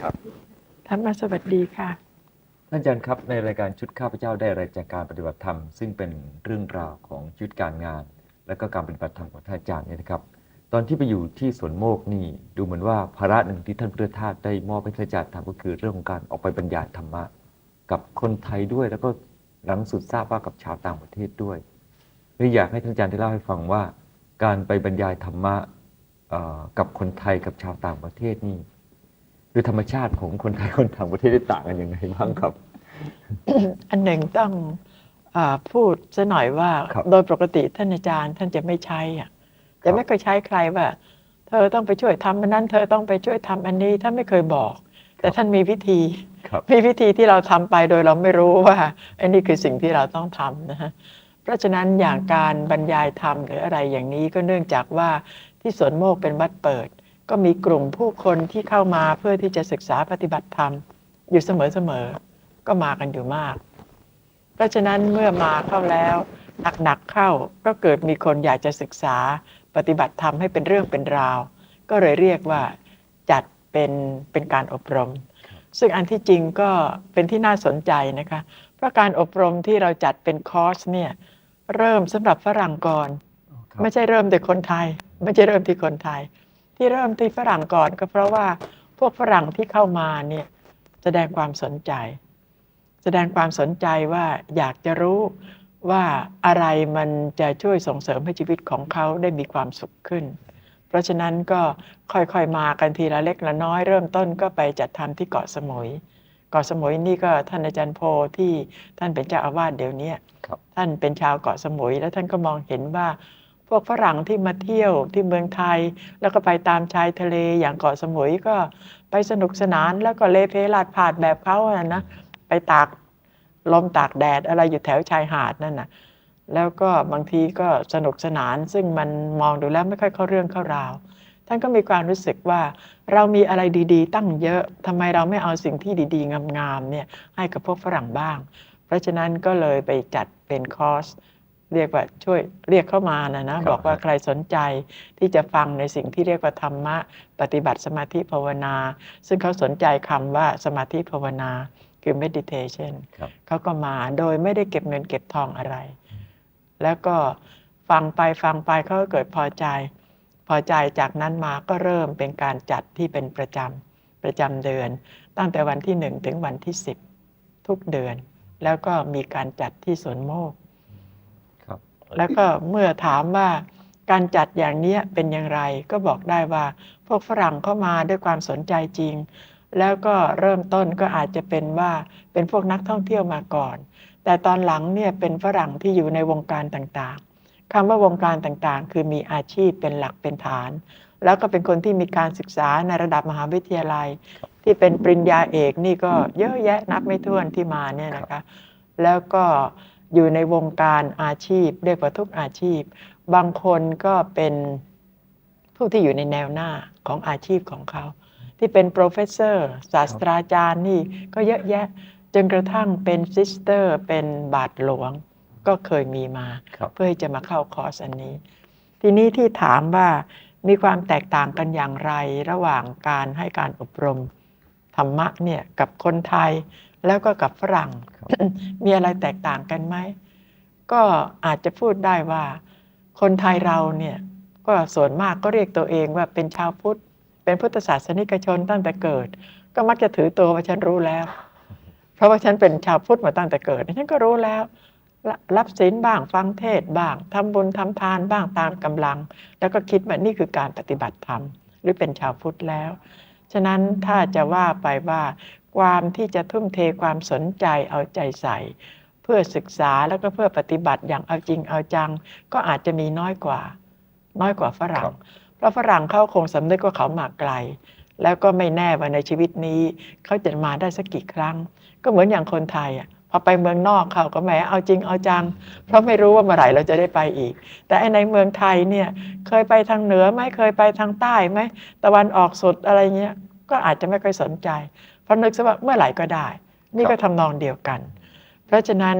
ครับท่านมาสวัสดีค่ะ ท่านอาจารย์ครับในรายการชุดข้าพเจ้าได้อะไรจากการปฏิบัติธรรม ซึ่งเป็นเรื่องราวของชีวิตการงาน และก็การปฏิบัติธรรมของท่านอาจารย์เนี่ยนะครับ ตอนที่ไปอยู่ที่สวนโมกนี่ดูเหมือนว่าภาระหนึ่งที่ท่านพุทธทาสได้มอบให้ท่านอาจารย์ทำก็คือเรื่องของการออกไปบรรยายธรรมะกับคนไทยด้วยแล้วก็หลังสุดทราบว่ากับชาวต่างประเทศด้วยเลยอยากให้ท่านอาจารย์ได้เล่าให้ฟังว่า การไปบรรยายธรรมะเอ่อกับคนไทยกับชาวต่างประเทศนี่ โดยธรรมชาติของคนไทยคนต่างประเทศได้ต่างกันยังไงบ้างครับ อันหนึ่งต้องอาพูดซะหน่อยว่าครับโดยปกติท่านอาจารย์ ท่านจะไม่ใช้อะจะไม่เคยใช้ใครว่า เธอต้องไปช่วยทำอันนั้น เธอต้องไปช่วยทำอันนี้ท่านไม่เคยบอก แต่ท่านมีวิธีครับมีวิธีที่เราทำไปโดยเราไม่รู้ว่า อันนี้คือสิ่งที่เราต้องทำนะฮะเพราะฉะนั้นอย่างการบรรยายธรรมหรืออะไรอย่างนี้ก็เนื่องจากว่าที่สวนโมกเป็นวัดเปิด ก็มีกลุ่มผู้คนที่เข้ามาเพื่อที่จะศึกษาปฏิบัติธรรม อยู่เสมอๆก็มากันอยู่มาก เพราะฉะนั้นเมื่อมาเข้าแล้วหนักๆเข้าก็เกิดมีคนอยากจะศึกษาปฏิบัติธรรมให้เป็นเรื่องเป็นราว ก็เลยเรียกว่าจัดเป็นเป็นการอบรม ซึ่งอันที่จริงก็เป็นที่น่าสนใจนะคะ เพราะการอบรมที่เราจัดเป็นคอร์สเนี่ยเริ่มสำหรับฝรั่งก่อน ไม่ใช่เริ่มแต่คนไทย ไม่ใช่เริ่มที่คนไทย ที่เริ่มที่ฝรั่งก่อนก็เพราะว่าพวกฝรั่งที่เข้ามาเนี่ยแสดงความสนใจ แสดงความสนใจว่าอยากจะรู้ว่าอะไรมันจะช่วยส่งเสริมให้ชีวิตของเขาได้มีความสุขขึ้น เพราะฉะนั้นก็ค่อยๆมากันทีละเล็กละน้อย เริ่มต้นก็ไปจัดทำที่เกาะสมุยเกาะสมุยนี่ก็ท่านอาจารย์โพที่ท่านเป็นเจ้าอาวาสเดี๋ยวนี้ครับท่านเป็นชาวเกาะสมุย แล้วท่านก็มองเห็นว่า พวกฝรั่งที่มาเที่ยวที่เมืองไทย แล้วก็ไปตามชายทะเลอย่างเกาะสมุยก็ไปสนุกสนานแล้วก็เลเพลาดผาดแบบเขาอะนะไปตากลมตากแดดอะไรอยู่แถวชายหาดนั่นน่ะแล้วก็บางทีก็สนุกสนาน ซึ่งมันมองดูแล้วไม่ค่อยเข้าเรื่องเข้าราว ท่านก็มีความรู้สึกว่าเรามีอะไรดีๆ ตั้งเยอะทำไมเราไม่เอาสิ่งที่ดีๆ งามๆเนี่ยให้กับพวกฝรั่งบ้าง เพราะฉะนั้นก็เลยไปจัดเป็นคอร์ส เรียกว่าช่วยเรียกเข้ามานะนะครับบอกว่าใครสนใจที่จะฟังในสิ่งที่เรียกว่าธรรมะ ปฏิบัติสมาธิภาวนา ซึ่งเขาสนใจคำว่าสมาธิภาวนาคือ meditation ครับเขาก็มาโดยไม่ได้เก็บเงินเก็บทองอะไร แล้วก็ฟังไปฟังไปเขาก็เกิดพอใจ พอใจจากนั้นมาก็เริ่มเป็นการจัดที่เป็นประจำประจำเดือน ตั้งแต่วันที่หนึ่งถึงวันที่สิบทุกเดือน แล้วก็มีการจัดที่สวนโมกครับ แล้วก็เมื่อถามว่าการจัดอย่างนี้เป็นอย่างไร ก็บอกได้ว่าพวกฝรั่งเข้ามาด้วยความสนใจจริง แล้วก็เริ่มต้นก็อาจจะเป็นว่าเป็นพวกนักท่องเที่ยวมาก่อน แต่ตอนหลังเนี่ยเป็นฝรั่งที่อยู่ในวงการต่างๆคำว่าวงการต่างๆ คือมีอาชีพเป็นหลักเป็นฐาน แล้วก็เป็นคนที่มีการศึกษาในระดับมหาวิทยาลัย ที่เป็นปริญญาเอกนี่ก็เยอะแยะนับไม่ถ้วนที่มาเนี่ยนะคะ แล้วก็ อยู่ในวงการอาชีพเรียกว่าทุกอาชีพ บางคนก็เป็นผู้ที่อยู่ในแนวหน้าของอาชีพของเขา ที่เป็นโปรเฟสเซอร์ศาสตราจารย์นี่ก็เยอะแยะจนกระทั่งเป็นซิสเตอร์เป็นบาทหลวงก็เคยมีมาครับเพื่อที่จะมาเข้าคอร์สอันนี้ ทีนี้ที่ถามว่ามีความแตกต่างกันอย่างไรระหว่างการให้การอบรมธรรมะเนี่ยกับคนไทยแล้วก็กับฝรั่งครับ มีอะไรแตกต่างกันไหม ก็อาจจะพูดได้ว่า คนไทยเราเนี่ยก็ส่วนมากก็เรียกตัวเองว่าเป็นชาวพุทธ เป็นพุทธศาสนิกชนตั้งแต่เกิด ก็มักจะถือตัวว่าฉันรู้แล้ว เพราะว่าฉันเป็นชาวพุทธมาตั้งแต่เกิดฉันก็รู้แล้วรรับศีลบ้างฟังเทศน์บ้างทำบุญทำทานบ้างตามกำลัง แล้วก็คิดว่านี่คือการปฏิบัติธรรมหรือเป็นชาวพุทธแล้ว ฉะนั้นถ้าจะว่าไปว่า ความที่จะทุ่มเทความสนใจเอาใจใส่ เพื่อศึกษาแล้วก็เพื่อปฏิบัติอย่างเอาจริงเอาจัง ก็อาจจะมีน้อยกว่า น้อยกว่าฝรั่ครังบเพราะฝรั่งเขาคงสำนึกว่าเขามาไกล แล้วก็ไม่แน่ว่าในชีวิตนี้เขาจะมาได้สักกี่ครั้ง ก็เหมือนอย่างคนไทยอะพอไปเมืองนอกเขาก็แหมเอาจริงเอาจัง เพราะไม่รู้ว่าเมื่อไหร่เราจะได้ไปอีก แต่ไอ้ในเมืองไทยเนี่ยเคยไปทางเหนือไหมเคยไปทางใต้ไหมตะวันออกสุดอะไรเงี้ยก็อาจจะไม่ค่อยสนใจเพ ราะนึกซะว่าเมื่อไหร่ก็ได้ นี่ก็ทำนองเดียวกัน เพราะฉะนั้น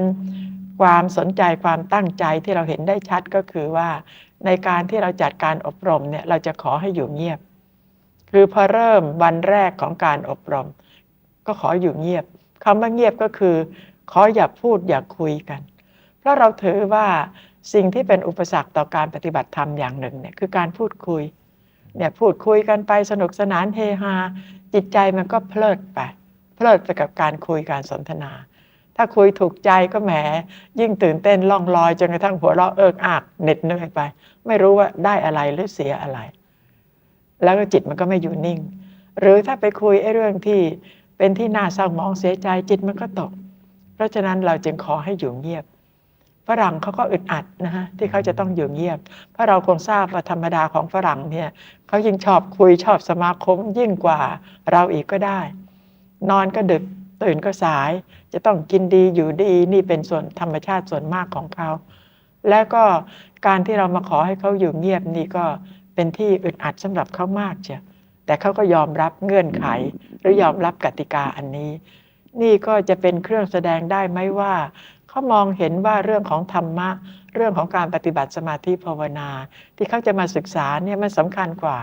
ความสนใจความตั้งใจที่เราเห็นได้ชัดก็คือว่า ในการที่เราจัดการอบรมเนี่ยเราจะขอให้อยู่เงียบ คือพอเริ่มวันแรกของการอบรม ก็ขออยู่เงียบคำว่าเงียบก็คือ ขออย่าพูดอย่าคุยกัน เพราะเราถือว่าสิ่งที่เป็นอุปสรรคต่อการปฏิบัติธรรมอย่างหนึ่งเนี่ยคือการพูดคุยเนี่ยพูดคุยกันไปสนุกสนานเฮฮา จิตใจมันก็เพลิดไปเพลิดไปกับการคุยการสนทนา ถ้าคุยถูกใจก็แหม ยิ่งตื่นเต้นล่องลอยจนกระทั่งหัวเราะเอิกอากเหน็ดเหนื่อยไป ไม่รู้ว่าได้อะไรหรือเสียอะไร แล้วก็จิตมันก็ไม่อยู่นิ่ง หรือถ้าไปคุยไอ้เรื่องที่เป็นที่น่าเศร้ามองเสียใจจิตมันก็ตก เพราะฉะนั้นเราจึงขอให้อยู่เงียบ ฝรั่งเขาก็อึดอัดนะฮะที่เขาจะต้องอยู่เงียบ เพราะเราคงทราบว่าธรรมดาของฝรั่งเนี่ยเขายิ่งชอบคุยชอบสมาคมยิ่งกว่าเราอีกก็ได้ นอนก็ดึกตื่นก็สาย จะต้องกินดีอยู่ดีนี่เป็นส่วนธรรมชาติส่วนมากของเขา แล้วก็การที่เรามาขอให้เขาอยู่เงียบนี่ก็เป็นที่อึดอัดสำหรับเขามากเชียแต่เขาก็ยอมรับเงื่อนไข หรือยอมรับกติกาอันนี้ นี่ก็จะเป็นเครื่องแสดงได้ไหมว่า เขามองเห็นว่าเรื่องของธรรมะ เรื่องของการปฏิบัติสมาธิภาวนา ที่เขาจะมาศึกษาเนี่ยมันสำคัญกว่า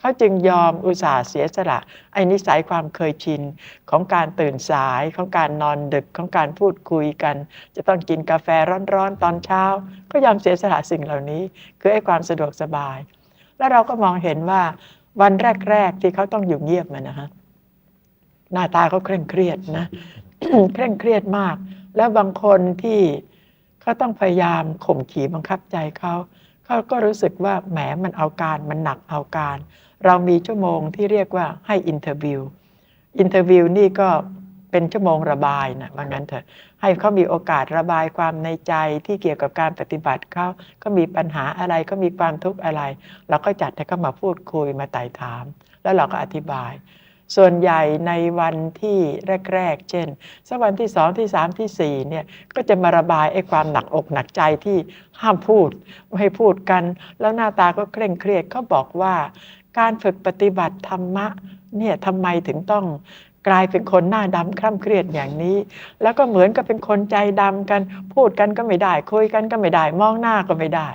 เขาจึงยอมอุตส่าห์เสียสละไอ้นิสัยความเคยชิน ของการตื่นสายของการนอนดึกของการพูดคุยกัน จะต้องกินกาแฟร้อนๆ ตอนเช้า ก็ยอมเสียสละสิ่งเหล่านี้ คือไอ้ความสะดวกสบาย แล้วเราก็มองเห็นว่าวันแรก ๆ ที่เขาต้องอยู่เงียบมันนะฮะหน้าตาเขาเคร่งเครียดนะเคร่งเครียดมาก แล้วบางคนที่เขาต้องพยายามข่มขีบังคับใจเขาเขาก็รู้สึกว่าแหมมันเอาการมันหนักเอาการ เรามีชั่วโมงที่เรียกว่าให้อินเทอร์วิวอินเทอร์วิวนี่ก็เป็นชั่วโมงระบายนะว่างั้นเถอะ ให้เขามีโอกาสระบายความในใจที่เกี่ยวกับการปฏิบัติเขาก็มีปัญหาอะไรก็มีความทุกข์อะไร เราก็จัดให้เขามาพูดคุยมาไต่ถาม แล้วเราก็อธิบาย ส่วนใหญ่ในวันที่แรก ๆ เช่นสักวันที่สองที่สามที่สี่เนี่ยก็จะมาระบายไอ้ความหนักอกหนักใจที่ห้ามพูดไม่ให้พูดกัน แล้วหน้าตาก็เคร่งเครียดเขาบอกว่า การฝึกปฏิบัติธรรมะเนี่ยทำไมถึงต้องกลายเป็นคนหน้าดำคร่ำเครียดอย่างนี้ แล้วก็เหมือนกับเป็นคนใจดำกันพูดกันก็ไม่ได้ คุยกันก็ไม่ได้ มองหน้าก็ไม่ได้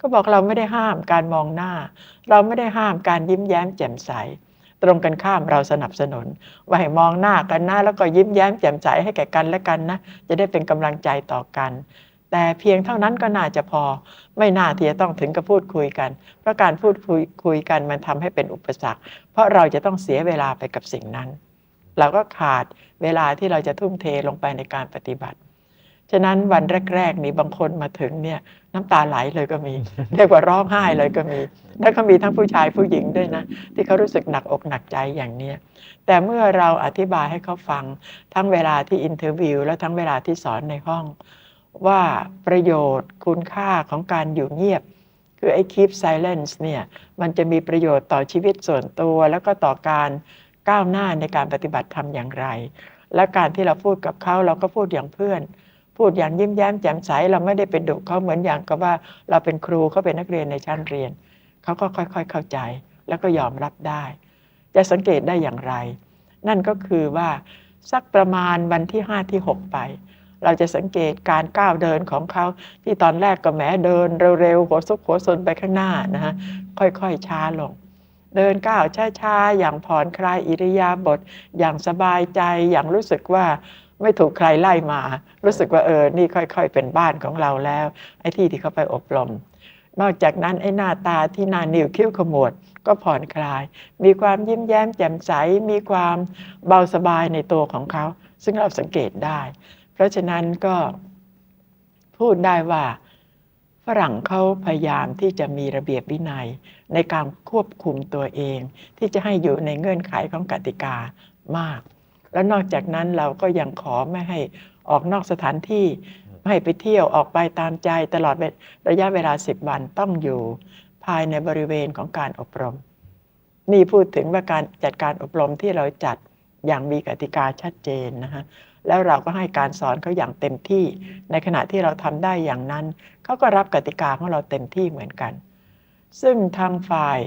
ก็บอกเราไม่ได้ห้ามการมองหน้า เราไม่ได้ห้ามการยิ้มแย้มแจ่มใส ตรงกันข้ามเราสนับสนุนว่าให้มองหน้ากันนะแล้วก็ยิ้มแย้มแจ่มใสให้แก่กันและกันนะ จะได้เป็นกำลังใจต่อกัน แต่เพียงเท่านั้นก็น่าจะพอ ไม่น่าที่จะต้องถึงกับพูดคุยกัน เพราะการพูดคุยคุยกันมันทำให้เป็นอุปสรรค เพราะเราจะต้องเสียเวลาไปกับสิ่งนั้น เราก็ขาดเวลาที่เราจะทุ่มเทลงไปในการปฏิบัติ ฉะนั้นวันแรกๆนี้บางคนมาถึงเนี่ยน้ำตาไหลเลยก็มี เรียกว่าร้องไห้เลยก็มี แล้วก็มีทั้งผู้ชายผู้หญิงด้วยนะ ที่เขารู้สึกหนักอกหนักใจอย่างเนี้ยแต่เมื่อเราอธิบายให้เขาฟังทั้งเวลาที่อินเทอร์วิว และทั้งเวลาที่สอนในห้อง ว่าประโยชน์คุณค่าของการอยู่เงียบ คือไอ้ keep silence เนี่ยมันจะมีประโยชน์ต่อชีวิตส่วนตัว แล้วก็ต่อการก้าวหน้าในการปฏิบัติธรรมอย่างไร และการที่เราพูดกับเขาเราก็พูดอย่างเพื่อน พูดอย่างยิ้มแย้มแจ่มใสเราไม่ได้เป็นดุเขาเหมือนอย่างกับว่าเราเป็นครูเขาเป็นนักเรียนในชั้นเรียนเขาก็ค่อยๆเข้าใจ แล้วก็ยอมรับได้ จะสังเกตได้อย่างไร นั่นก็คือว่าสักประมาณวันที่5ที่6ไป เราจะสังเกตการก้าวเดินของเขาที่ตอนแรกก็แหมเดินเร็วๆหัวซุกหัวซนไปข้างหน้านะฮะค่อยๆช้าลงเดินก้าวช้าๆ อย่างผ่อนคลายอิริยาบถอย่างสบายใจอย่างรู้สึกว่า ไม่ถูกใครไล่มา รู้สึกว่าเออ นี่ค่อย ๆ เป็นบ้านของเราแล้ว ไอ้ที่ที่เขาไปอบรม นอกจากนั้นไอ้หน้าตาที่นานิ้วคิ้วขมวด ก็ผ่อนคลาย มีความยิ้มแย้มแจ่มใส มีความเบาสบายในตัวของเขา ซึ่งเราสังเกตได้ เพราะฉะนั้นก็พูดได้ว่าฝรั่งเขาพยายามที่จะมีระเบียบวินัย ในการควบคุมตัวเอง ที่จะให้อยู่ในเงื่อนไขของกติกามาก แล้วนอกจากนั้นเราก็ยังขอไม่ให้ออกนอกสถานที่ไม่ให้ไปเที่ยวออกไปตามใจตลอดระยะเวลา10วันต้องอยู่ภายในบริเวณของการอบรม นี่พูดถึงว่าการจัดการอบรมที่เราจัดอย่างมีกติกาชัดเจนนะฮะแล้วเราก็ให้การสอนเขาอย่างเต็มที่ ในขณะที่เราทำได้อย่างนั้น เขาก็รับกติกาของเราเต็มที่เหมือนกัน ซึ่งทางฝ่าย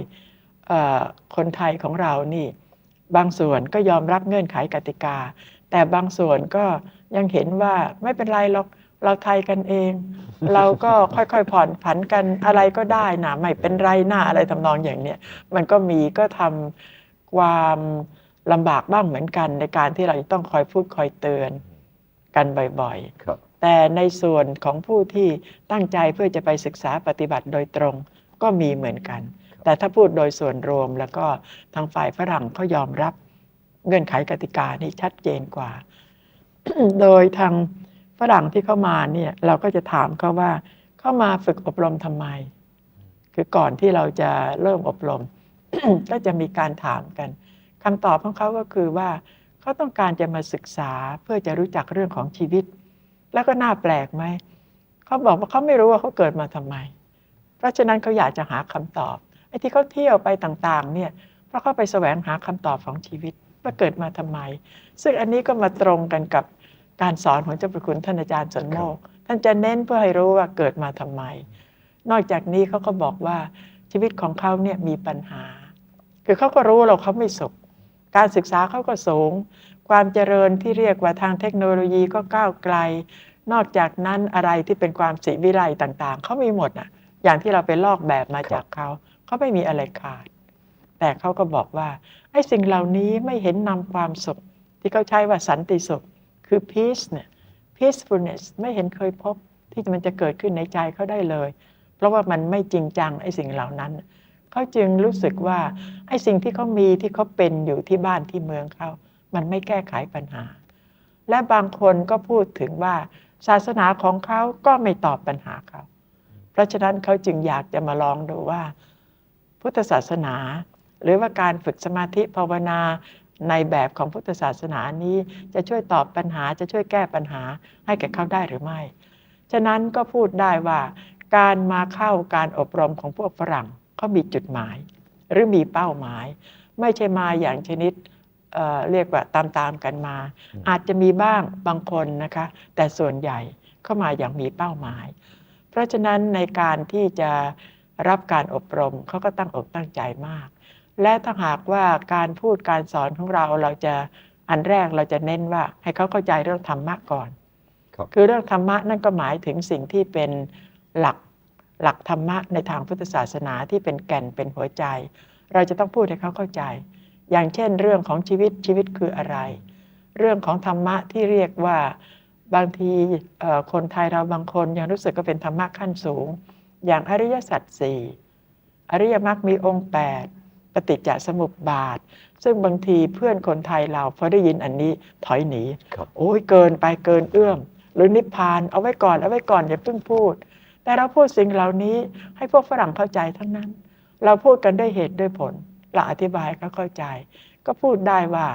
เอ่อคนไทยของเรานี่ บางส่วนก็ยอมรับเงื่อนไขกติกา แต่บางส่วนก็ยังเห็นว่าไม่เป็นไรหรอกเราไทยกันเอง เราก็ค่อยๆผ่อนผันกันอะไรก็ได้นะไม่เป็นไรหน้าอะไรทำนองอย่างเนี้ยมันก็มีก็ทำความลำบากบ้างเหมือนกัน ในการที่เราจะต้องคอยพูดคอยเตือนกันบ่อยๆครับแต่ในส่วนของผู้ที่ตั้งใจเพื่อจะไปศึกษาปฏิบัติโดยตรงก็มีเหมือนกัน แต่ถ้าพูดโดยส่วนรวมแล้วก็ทางฝ่ายฝรั่งเขายอมรับเงื่อนไขกติกานี่ชัดเจนกว่า โดยทางฝรั่งที่เข้ามาเนี่ยเราก็จะถามเขาว่าเข้ามาฝึกอบรมทำไม คือก่อนที่เราจะเริ่มอบรม ก็จะมีการถามกันคำตอบของเขาก็คือว่าเขาต้องการจะมาศึกษาเพื่อจะรู้จักเรื่องของชีวิต แล้วก็น่าแปลกไหมเขาบอกว่าเขาไม่รู้ว่าเขาเกิดมาทำไม เพราะฉะนั้นเขาอยากจะหาคำตอบ ไอ้ที่เขาเที่ยวไปต่างๆเนี่ยเพราะเขาไปแสวงหาคำตอบของชีวิตว่าเกิดมาทำไม ซึ่งอันนี้ก็มาตรงกันกับการสอนของเจ้าประคุณท่านอาจารย์สนโมกท่านจะเน้นเพื่อให้รู้ว่าเกิดมาทำไม นอกจากนี้เขาก็บอกว่าชีวิตของเขาเนี่ยมีปัญหา คือเขาก็รู้เราเขาไม่สุข การศึกษาเขาก็สูง ความเจริญที่เรียกว่าทางเทคโนโลยีก็ก้าวไกล นอกจากนั้นอะไรที่เป็นความสิวิไลต่างๆ เขามีหมดอะ อย่างที่เราไปลอกแบบมาจากเขา เขาไม่มีอะไรขาด แต่เขาก็บอกว่าไอ้สิ่งเหล่านี้ไม่เห็นนำความสุข ที่เขาใช้ว่าสันติสุข คือ peace เนี่ย peacefulness ไม่เห็นเคยพบที่มันจะเกิดขึ้นในใจเขาได้เลย เพราะว่ามันไม่จริงจังไอ้สิ่งเหล่านั้นเขาจึงรู้สึกว่าไอ้สิ่งที่เขามีที่เขาเป็นอยู่ที่บ้านที่เมืองเขา มันไม่แก้ไขปัญหา และบางคนก็พูดถึงว่าศาสนาของเขาก็ไม่ตอบปัญหาเขา เพราะฉะนั้นเขาจึงอยากจะมาลองดูว่า พุทธศาสนา หรือว่าการฝึกสมาธิภาวนาในแบบของพุทธศาสนานี้จะช่วยตอบปัญหาจะช่วยแก้ปัญหาให้แก่เขาได้หรือไม่ ฉะนั้นก็พูดได้ว่า การมาเข้าการอบรมของพวกฝรั่งเขามีจุดหมาย หรือมีเป้าหมาย ไม่ใช่มาอย่างชนิดเเรียกว่าตามๆกันมาอืมอาจจะมีบ้างบางคนนะคะ แต่ส่วนใหญ่เข้ามาอย่างมีเป้าหมาย เพราะฉะนั้นในการที่จะ รับการอบรมเขาก็ตั้งอกตั้งใจมาก และถ้าหากว่าการพูดการสอนของเราเราจะอันแรกเราจะเน้นว่าให้เขาเข้าใจเรื่องธรรมะก่อนครับคือเรื่องธรรมะนั่นก็หมายถึงสิ่งที่เป็นหลักหลักธรรมะในทางพุทธศาสนาที่เป็นแก่นเป็นหัวใจ เราจะต้องพูดให้เขาเข้าใจ อย่างเช่น เรื่องของชีวิตชีวิตคืออะไร เรื่องของธรรมะที่เรียกว่าบางทีเอ่อคนไทยเราบางคนยังรู้สึกก็เป็นธรรมะขั้นสูง อย่างอริยสัจสี่อริยมรรคมีองค์ 8 ปฏิจจสมุปบาท ซึ่งบางทีเพื่อนคนไทยเราพอได้ยินอันนี้ถอยหนีครับโอ้ยเกินไปเกินเอื้อม หรือนิพพานเอาไว้ก่อนเอาไว้ก่อนอย่าเพิ่งพูด แต่เราพูดสิ่งเหล่านี้ให้พวกฝรั่งเข้าใจทั้งนั้น เราพูดกันด้วยเหตุด้วยผล เราอธิบายให้เขาเข้าใจ ก็พูดได้ว่า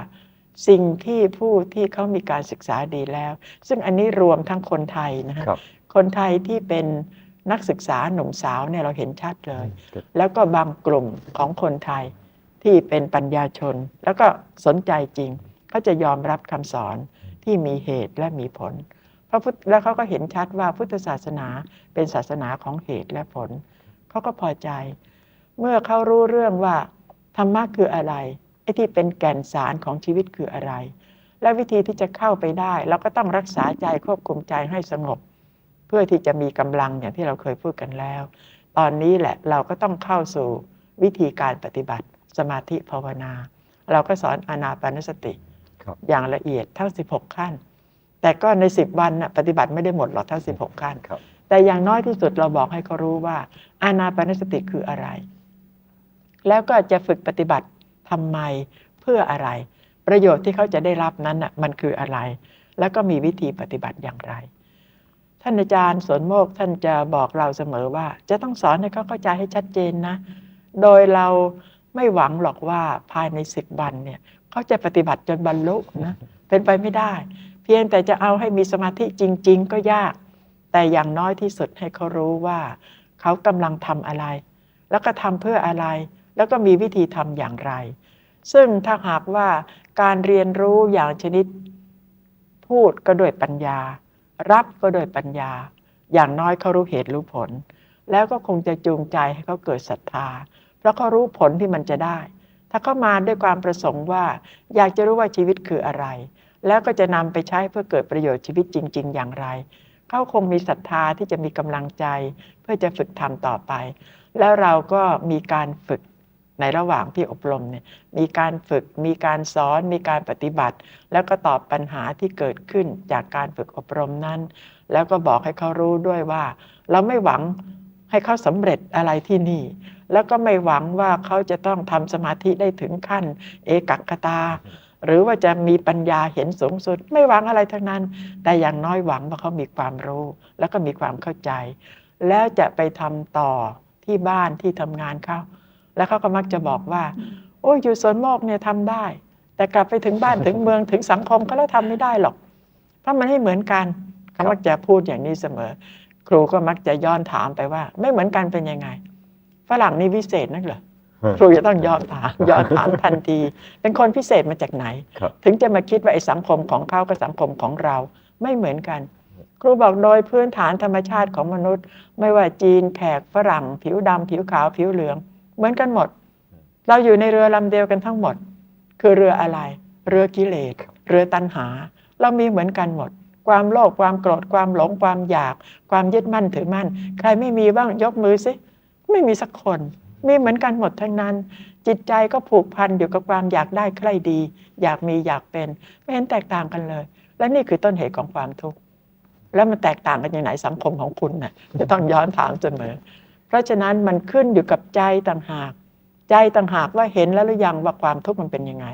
สิ่งที่ผู้ที่เขามีการศึกษาดีแล้ว ซึ่งอันนี้รวมทั้งคนไทยนะฮะครับคนไทยที่เป็น นักศึกษาหนุ่มสาวเนี่ยเราเห็นชัดเลยครับแล้วก็บางกลุ่มของคนไทยที่เป็นปัญญาชน แล้วก็สนใจจริงเขาจะยอมรับคำสอนที่มีเหตุและมีผลพระพุทธแล้วเขาก็เห็นชัดว่าพุทธศาสนาเป็นศาสนาของเหตุและผลเขาก็พอใจ เมื่อเขารู้เรื่องว่าธรรมะคืออะไรไอ้ที่เป็นแก่นสารของชีวิตคืออะไร และวิธีที่จะเข้าไปได้เราก็ต้องรักษาใจควบคุมใจให้สงบ เพื่อที่จะมีกำลังอย่างที่เราเคยพูดกันแล้ว ตอนนี้แหละเราก็ต้องเข้าสู่วิธีการปฏิบัติ สมาธิภาวนา เราก็สอนอานาปานสติครับอย่างละเอียดทั้ง 16 ขั้น แต่ก็ใน 10 วันน่ะปฏิบัติไม่ได้หมดหรอกทั้ง 16 ขั้นครับแต่อย่างน้อยที่สุดเราบอกให้เขารู้ว่า อานาปานสติคืออะไร แล้วก็จะฝึกปฏิบัติทำไมเพื่ออะไร ประโยชน์ที่เขาจะได้รับนั้นน่ะมันคืออะไร แล้วก็มีวิธีปฏิบัติอย่างไร ท่านอาจารย์สวนโมกท่านจะบอกเราเสมอว่า จะต้องสอนให้เขาเข้าใจให้ชัดเจนนะ โดยเราไม่หวังหรอกว่าภายในสิบวันเนี่ยเขาจะปฏิบัติจนบรรลุนะเป็นไปไม่ได้ เพียงแต่จะเอาให้มีสมาธิจริง ๆ ก็ยาก แต่อย่างน้อยที่สุดให้เขารู้ว่าเขากำลังทำอะไร แล้วก็ทำเพื่ออะไร แล้วก็มีวิธีทำอย่างไร ซึ่งถ้าหากว่าการเรียนรู้อย่างชนิดพูดก็ด้วยปัญญา รับก็โดยปัญญา อย่างน้อยเขารู้เหตุรู้ผล แล้วก็คงจะจูงใจให้เขาเกิดศรัทธา เพราะเขารู้ผลที่มันจะได้ ถ้าเขามาด้วยความประสงค์ว่า อยากจะรู้ว่าชีวิตคืออะไร แล้วก็จะนำไปใช้เพื่อเกิดประโยชน์ชีวิตจริง ๆ อย่างไร เขาคงมีศรัทธาที่จะมีกำลังใจ เพื่อจะฝึกทำต่อไป แล้วเราก็มีการฝึก ในระหว่างที่อบรมเนี่ยมีการฝึกมีการสอนมีการปฏิบัติ แล้วก็ตอบปัญหาที่เกิดขึ้นจากการฝึกอบรมนั้น แล้วก็บอกให้เขารู้ด้วยว่า เราไม่หวังให้เขาสำเร็จอะไรที่นี่ แล้วก็ไม่หวังว่าเขาจะต้องทำสมาธิได้ถึงขั้น เอกัคตา หรือว่าจะมีปัญญาเห็นสูงสุด ไม่หวังอะไรทั้งนั้น แต่อย่างน้อยหวังว่าเขามีความรู้ แล้วก็มีความเข้าใจ แล้วจะไปทำต่อที่บ้านที่ทำงานเขา แล้วเขาก็มักจะบอกว่า โอ้ยอยู่สวนโมกเนี่ยทำได้ แต่กลับไปถึงบ้านถึงเมืองถึงสังคมเขาแล้วทำไม่ได้หรอก เพราะมันให้เหมือนกันเขามักจะพูดอย่างนี้เสมอ ครูก็มักจะย้อนถามไปว่า ไม่เหมือนกันเป็นยังไงฝรั่งนี่วิเศษนักเหรอครูจะต้องย้อนถามย้อนถามทันที เป็นคนพิเศษมาจากไหนครับถึงจะมาคิดว่าไอ้สังคมของเขากับสังคมของเราไม่เหมือนกัน ครูบอกโดยพื้นฐานธรรมชาติของมนุษย์ ไม่ว่าจีนแขกฝรั่ง ผิวดำผิวขาวผิวเหลือง เหมือนกันหมด เราอยู่ในเรือลำเดียวกันทั้งหมด คือเรืออะไร เรือกิเลส เรือตัณหา เรามีเหมือนกันหมด ความโลภความโกรธความหลงความอยาก ความยึดมั่นถือมั่น ใครไม่มีบ้างยกมือสิไม่มีสักคนมีเหมือนกันหมดทั้งนั้น จิตใจก็ผูกพันอยู่กับความอยากได้ใครดี อยากมีอยากเป็น ไม่เห็นแตกต่างกันเลย และนี่คือต้นเหตุของความทุกข์แล้วมันแตกต่างกันอย่างไหนสังคมของคุณน่ะจะต้องย้อนถามเสมอ เพราะฉะนั้นมันขึ้นอยู่กับใจต่างหาก ใจต่างหากว่าเห็นแล้วหรือยังว่าความทุกข์มันเป็นยังไง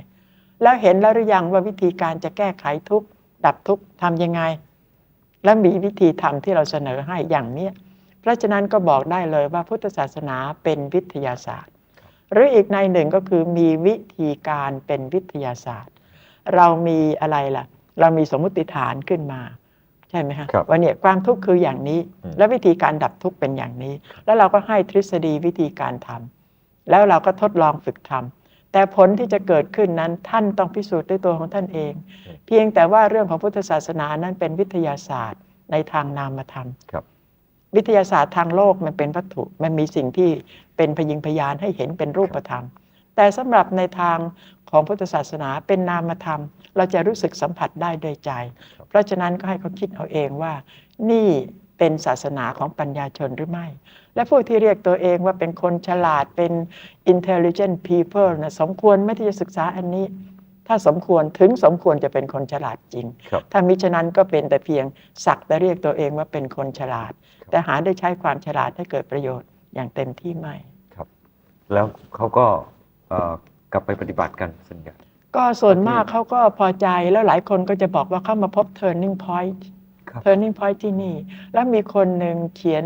แล้วเห็นแล้วหรือยังว่าวิธีการจะแก้ไขทุกข์ดับทุกข์ทำยังไง และมีวิธีทำที่เราเสนอให้อย่างเนี้ยเพราะฉะนั้นก็บอกได้เลยว่าพุทธศาสนาเป็นวิทยาศาสตร์ หรืออีกในหนึ่งก็คือมีวิธีการเป็นวิทยาศาสตร์ เรามีอะไรล่ะ เรามีสมมติฐานขึ้นมา ใช่ไหมฮะครับว่าเนี่ยความทุกข์คืออย่างนี้อืมและวิธีการดับทุกข์เป็นอย่างนี้ แล้วเราก็ให้ทฤษฎีวิธีการทำแล้วเราก็ทดลองฝึกทำแต่ผลที่จะเกิดขึ้นนั้นท่านต้องพิสูจน์ด้วยตัวของท่านเอง เพียงแต่ว่าเรื่องของพุทธศาสนานั้นเป็นวิทยาศาสตร์ในทางนามธรรมครับวิทยาศาสตร์ทางโลกมันเป็นวัตถุ มันมีสิ่งที่เป็นพยิงพยานให้เห็นเป็นรูปธรรม แต่สำหรับในทางของพุทธศาสนาเป็นนามธรรม เราจะรู้สึกสัมผัสได้ด้วยใจครับ เพราะฉะนั้นก็ให้เขาคิดเอาเองว่า นี่เป็นศาสนาของปัญญาชนหรือไม่ และผู้ที่เรียกตัวเองว่าเป็นคนฉลาดเป็น intelligent people นะสมควรไหม่ที่จะศึกษาอันนี้ ถ้าสมควรถึงสมควรจะเป็นคนฉลาดจริงครับถ้ามิฉะนั้นก็เป็นแต่เพียงสักแต่เรียกตัวเองว่าเป็นคนฉลาดครับแต่หาได้ใช้ความฉลาดให้เกิดประโยชน์อย่างเต็มที่ไม่ครับ แล้วเขาก็เอ่อกลับไปปฏิบัติกันส่วนใหญ่ ก็ส่วนมากเขาก็พอใจแล้วหลายคนก็จะบอกว่าเข้ามาพบ turning point ครับ turning point ที่นี่ แล้วมีคนหนึ่งเขียน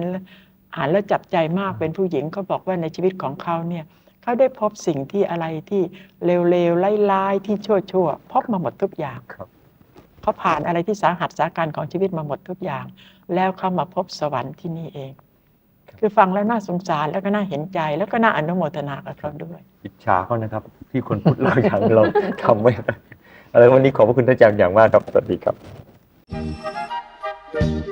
อ่านแล้วจับใจมากเป็นผู้หญิงเขาบอกว่าในชีวิตของเขาเนี่ยเขาได้พบสิ่งที่อะไรที่เลวๆร้ายๆที่ชั่วๆพบมาหมดทุกอย่างครับเขาผ่านอะไรที่สาหัสสาการของชีวิตมาหมดทุกอย่าง แล้วเขามาพบสวรรค์ที่นี่เอง คือฟังแล้วน่าสงสารแล้วก็น่าเห็นใจ แล้วก็น่าอนุโมทนากับเขาด้วย อิจฉาเขานะครับ ที่คนพูดเราอย่างเราทำไม่ได้อะไรวันนี้ขอบพระคุณท่านอาจารย์อย่างมากครับสวัสดีครับล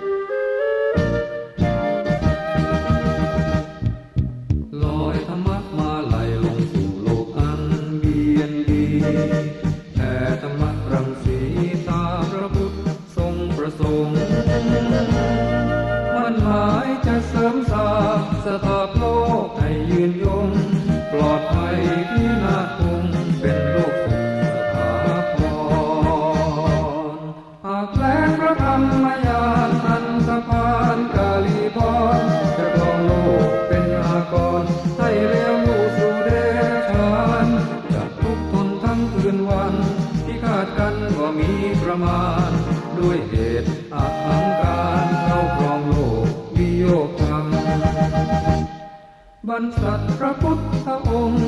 บรรษัทพระพุทธองค์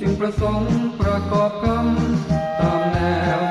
จึงประสงค์ประกอบกรรมตามแนว